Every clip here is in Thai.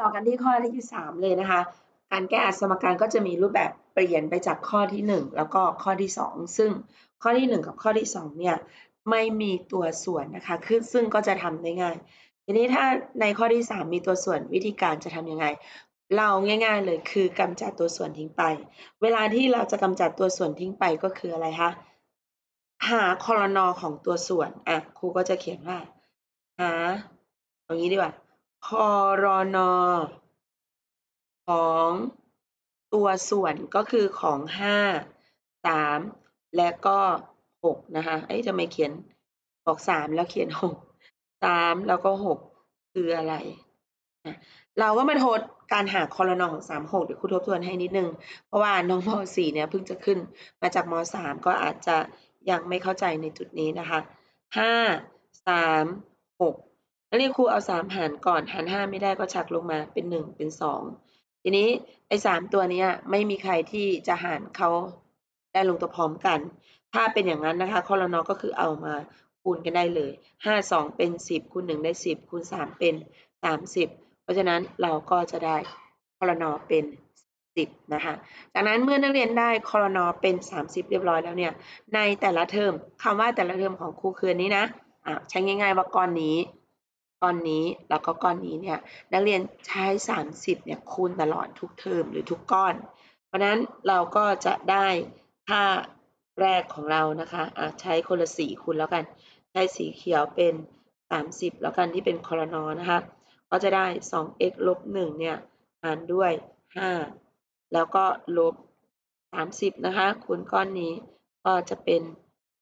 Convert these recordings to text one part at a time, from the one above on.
ต่อกันที่ข้อที่สามเลยนะคะ การแก้อสมการก็จะมีรูปแบบเปลี่ยนไปจากข้อที่หนึ่งแล้วก็ข้อที่สองซึ่งข้อที่หนึ่งกับข้อที่สองเนี่ยไม่มีตัวส่วนนะคะคือซึ่งก็จะทำได้ง่าย ทีนี้ถ้าในข้อที่สามมีตัวส่วนวิธีการจะทำยังไง เราง่าย ๆเลยคือกำจัดตัวส่วนทิ้งไป เวลาที่เราจะกำจัดตัวส่วนทิ้งไปก็คืออะไรคะ หาคอรนอของตัวส่วน อะครูก็จะเขียนว่า หา ตรงนี้ดีกว่า คอรนอของตัวส่วนก็คือของห้าสามและก็หกนะคะเอ้ยทำไมเขียนบอกสามแล้วเขียนหกสามแล้วก็หกคืออะไร เราก็มาทดการหาคอรนอของสามหกเดี๋ยวครูทบทวนให้นิดนึง เพราะว่าน้องมสี่เนี่ยเพิ่งจะขึ้นมาจากมสามก็อาจจะยังไม่เข้าใจในจุดนี้นะคะห้าสามหก นักเรียนครูเอาสามหารก่อนหารห้าไม่ได้ก็ชักลงมาเป็นหนึ่งเป็นสองทีนี้ไอ้สามตัวนี้ไม่มีใครที่จะหารเขาได้ลงตัวพร้อมกัน ถ้าเป็นอย่างนั้นนะคะคอรนอก็คือเอามาคูณกันได้เลยห้าสองเป็นสิบคูณหนึ่งได้สิบคูณสามเป็นสามสิบเพราะฉะนั้นเราก็จะได้คอรนอเป็นสิบนะคะจากนั้นเมื่อนักเรียนได้คอรนอเป็นสามสิบเรียบร้อยแล้วเนี่ยในแต่ละเทอมคำว่าแต่ละเทอมของครูคืนนี้นะะใช้ง่ายๆว่าก้อนนี้ ก้อนนี้แล้วก็ก้อนนี้เนี่ยนักเรียนใช้ 30เนี่ยคูณตลอดทุกเทอมหรือทุกก้อน เพราะนั้นเราก็จะได้ค่าแรกของเรานะคะะใช้คนละสีคูณแล้วกัน ใช้สีเขียวเป็น 30 แล้วกันที่เป็นคอรนอนะคะ ก็จะได้ 2x ลบ1เนี่ยหารด้วย 5 แล้วก็ลบ 30 นะคะ คูณก้อนนี้ก็จะเป็น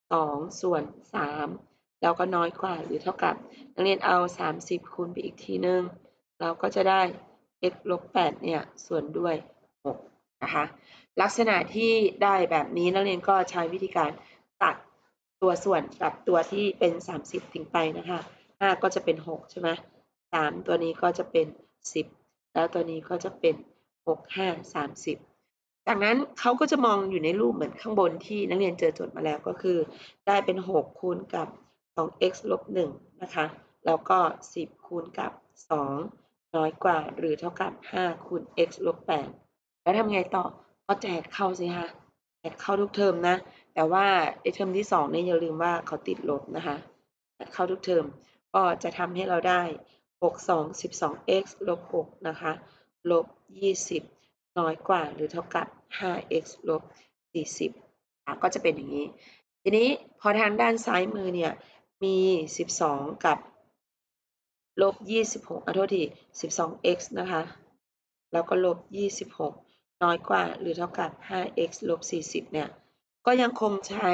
2 ส่วน 3 เราก็น้อยกว่าหรือเท่ากับ นักเรียนเอา 30 คูณไปอีกทีนึง เราก็จะได้ x ลบ8เนี่ยส่วนด้วย6นะคะลักษณะที่ได้แบบนี้นักเรียนก็ใช้วิธีการตัดตัวส่วนกับตัวที่เป็น 30 ทิ้งไปนะคะ5ก็จะเป็น 6 ใช่ไหม3ตัวนี้ก็จะเป็น 10 แล้วตัวนี้ก็จะเป็น 6 5 30 จากนั้นเขาก็จะมองอยู่ในรูปเหมือนข้างบนที่นักเรียนเจอโจทย์มาแล้วก็คือ ได้เป็น 6 คูณกับ ของ x ลบ1นะคะ แล้วก็ 10 คูณกับ 2 น้อยกว่าหรือเท่ากับ 5 คูณ x ลบ8แล้วทำไงต่อ ก็แจกเข้าสิคะแจกเข้าทุกเทอมนะ แต่ว่าในเทอมที่2เนี่ยอย่าลืมว่าเขาติดลบนะคะแจกเข้าทุกเทอม ก็จะทำให้เราได้ 6 2 12 x ลบ6นะคะ ลบ 20 น้อยกว่าหรือเท่ากับ 5x ลบ 40ก็จะเป็นอย่างนี้ ทีนี้พอทางด้านซ้ายมือเนี่ย มี 12 กับลบ 26อโทษที 12x นะคะ แล้วก็ลบ 26 น้อยกว่าหรือเท่ากับ 5x ลบ 40 เนี่ย ก็ยังคงใช้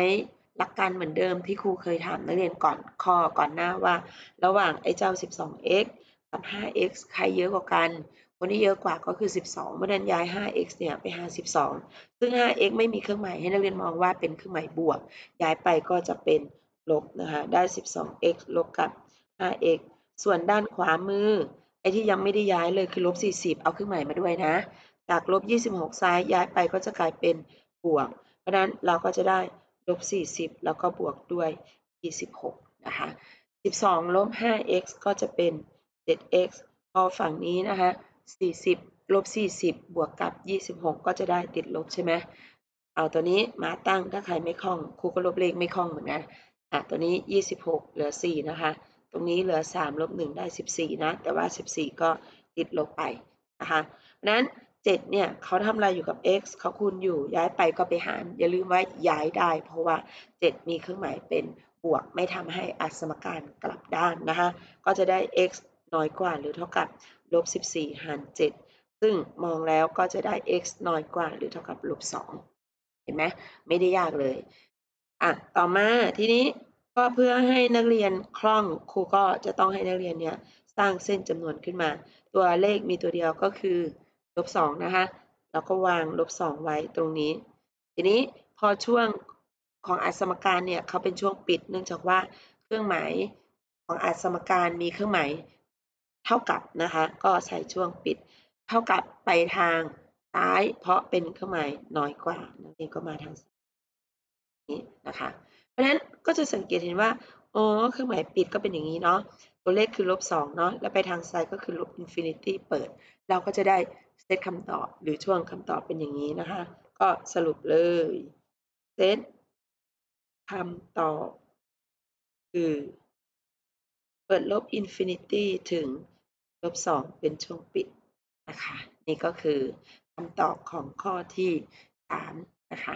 หลักการเหมือนเดิมที่ครูเคยถามนักเรียนก่อนข้อก่อนหน้าว่า ระหว่างไอ้เจ้า 12x กับ 5x ใครเยอะกว่ากัน คนที่เยอะกว่าก็คือ 12 เมื่อนั้นย้าย 5x เนี่ยไปหา 12 ซึ่ง 5x ไม่มีเครื่องหมายให้นักเรียนมองว่าเป็นเครื่องหมายบวก ย้ายไปก็จะเป็น ลบนะคะได้ 12x ลบกับ 5x ส่วนด้านขวามือ ไอ้ที่ยังไม่ได้ย้ายเลยคือลบ 40 เอาเครื่องหมายมาด้วยนะ จากลบ 26 ซ้ายย้ายไปก็จะกลายเป็นบวก เพราะนั้นเราก็จะได้ลบ 40 แล้วก็บวกด้วย 26 นะคะ 12 ลบ 5x ก็จะเป็น 7x พอฝั่งนี้นะคะ 40 ลบ 40 บวกกับ 26 ก็จะได้ติดลบใช่ไหม เอาตัวนี้มาตั้งถ้าใครไม่คล่องครูก็ลบเลขไม่คล่องเหมือนกัน อะตัวนี้ 26 เหลือ 4 นะคะ ตรงนี้เหลือ 3 ลบ 1 ได้ 14 นะ แต่ว่า 14 ก็ติดลบไปนะคะนั้น7เนี่ยเขาทำอะไรอยู่กับ x เขาคูณอยู่ย้ายไปก็ไปหาร อย่าลืมว่าย้ายได้ เพราะว่า 7 มีเครื่องหมายเป็นบวก ไม่ทำให้อัสมการกลับด้านนะคะ ก็จะได้ x น้อยกว่าหรือเท่ากับลบ 14 หาร 7 ซึ่งมองแล้วก็จะได้ x น้อยกว่าหรือเท่ากับลบ 2 เห็นไหมไม่ได้ยากเลย อะ ต่อมาทีนี้ ก็เพื่อให้นักเรียนคล่องครูก็จะต้องให้นักเรียนเนี่ยสร้างเส้นจำนวนขึ้นมา ตัวเลขมีตัวเดียวก็คือลบสองนะคะแล้วก็วางลบสองไว้ตรงนี้ ทีนี้พอช่วงของอัสมการเนี่ยเขาเป็นช่วงปิด เนื่องจากว่าเครื่องหมายของอัสมการมีเครื่องหมายเท่ากับนะคะก็ใส่ช่วงปิด เท่ากับไปทางซ้ายเพราะเป็นเครื่องหมายน้อยกว่านักเรียนก็มาทางนี้นะคะ เพราะฉะนั้นก็จะสังเกตเห็นว่าอ๋อเครื่องหมายปิดก็เป็นอย่างนี้เนาะตัวเลขคือลบ2เนาะแล้วไปทางซ้ายก็คือลบอินฟินิตี้เปิด เราก็จะได้เซตคำตอบหรือช่วงคำตอบเป็นอย่างนี้นะคะ ก็สรุปเลยเซตคำตอบคือเปิดลบอินฟินิตี้ถึงลบ2เป็นช่วงปิดนะคะ นี่ก็คือคำตอบของข้อที่3นะคะ